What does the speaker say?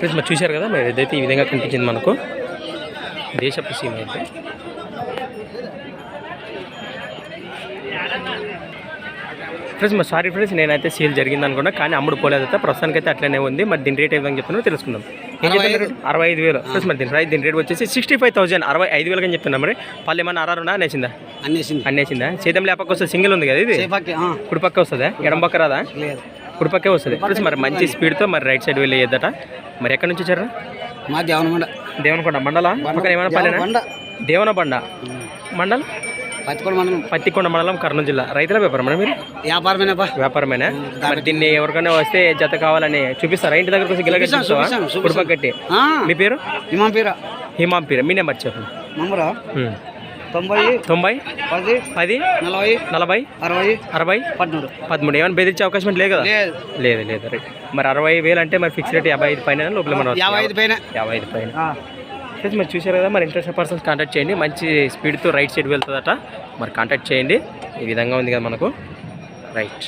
Friends మరి చూశారు కదా మరి ఇదైతే ఈ విధంగా కనిపించింది మనకు. దేశపు సీమ అయితే. ఫ్రెండ్స్ మరి సారీ ఫ్రెండ్స్ నేనైతే సేల్ జరిగింది అనుకున్నా కానీ అమ్ముడు పోలేదు అయితే ప్రస్తుతానికి అయితే అట్లనే ఉంది. మరి దీని రేట్ ఏ విధంగా చెప్తున్నా తెలుసుకుందాం. ఏం చెప్తున్నారు? అరవై ఐదు. వేలు. ఫ్రెండ్స్ మరి దీని రైట్ దీని రేట్ వచ్చేసి సిక్స్టీ ఫైవ్ థౌసండ్ అరవై ఐదు వేలుగా అని చెప్తున్నా మరి. పళ్ళు ఏమన్నా అరారు ఉన్నా అనేసిందా? అన్నేసింది అనేసిందా? చేతం లేపక్క వస్తుంది సింగిల్ ఉంది కదా ఇది? సేఫాకి ఆ, కుడి పక్క వస్తుందా? ఎడం పక్క రాదా? లేదు. కుడి పక్కే వస్తుంది. ఫ్రెండ్స్ మరి మంచి స్పీడ్తో మరి రైట్ సైడ్ వెళ్ళేద్దట మరి ఎక్కడి నుంచి వచ్చారా? మా దేవనమండ. దేవనకొండ మండల? పక్కన ఏమైనా పల్లెనా? బండ దేవన బండ మండల్? పత్తికొండ మండలం. పత్తికొండ మండలం కర్నూలు జిల్లా. రైతుల వ్యాపారం మీరు? వ్యాపారమేనప్పా. వ్యాపారమేనా? మరి దీన్ని ఎవరికైనా వస్తే జత కావాలని చూపిస్తారా? ఇంటి దగ్గరకు వచ్చి గిలగట్టి ఆ, మీ పేరు? ఇమాం పీర హిమాం పేరు మీ నెంబర్ చెప్పండి. నంబరా. తొంభై తొంభై పది పది నలభై నలభై అరవై అరవై పద్మూడు. పదమూడు. ఏమైనా బెదిరించే అవకాశం లేదు కదా? లేదు. లేదు లేదు రైట్. మరి అరవై వేలు అంటే మరి ఫిక్స్ రేట్ యాభై ఐదు పైన లోపల మనం యాభై ఐదు పైన. యాభై ఐదు పైన. ఫ్రెండ్స్ మరి చూశారు కదా మరి ఇంట్రెస్ట్ పర్సన్స్ కాంటాక్ట్ చేయండి. మంచి స్పీడ్తో రైట్ సైడ్ వెళ్తుందట. మరి కాంటాక్ట్ చేయండి. ఈ విధంగా ఉంది కదా మనకు. రైట్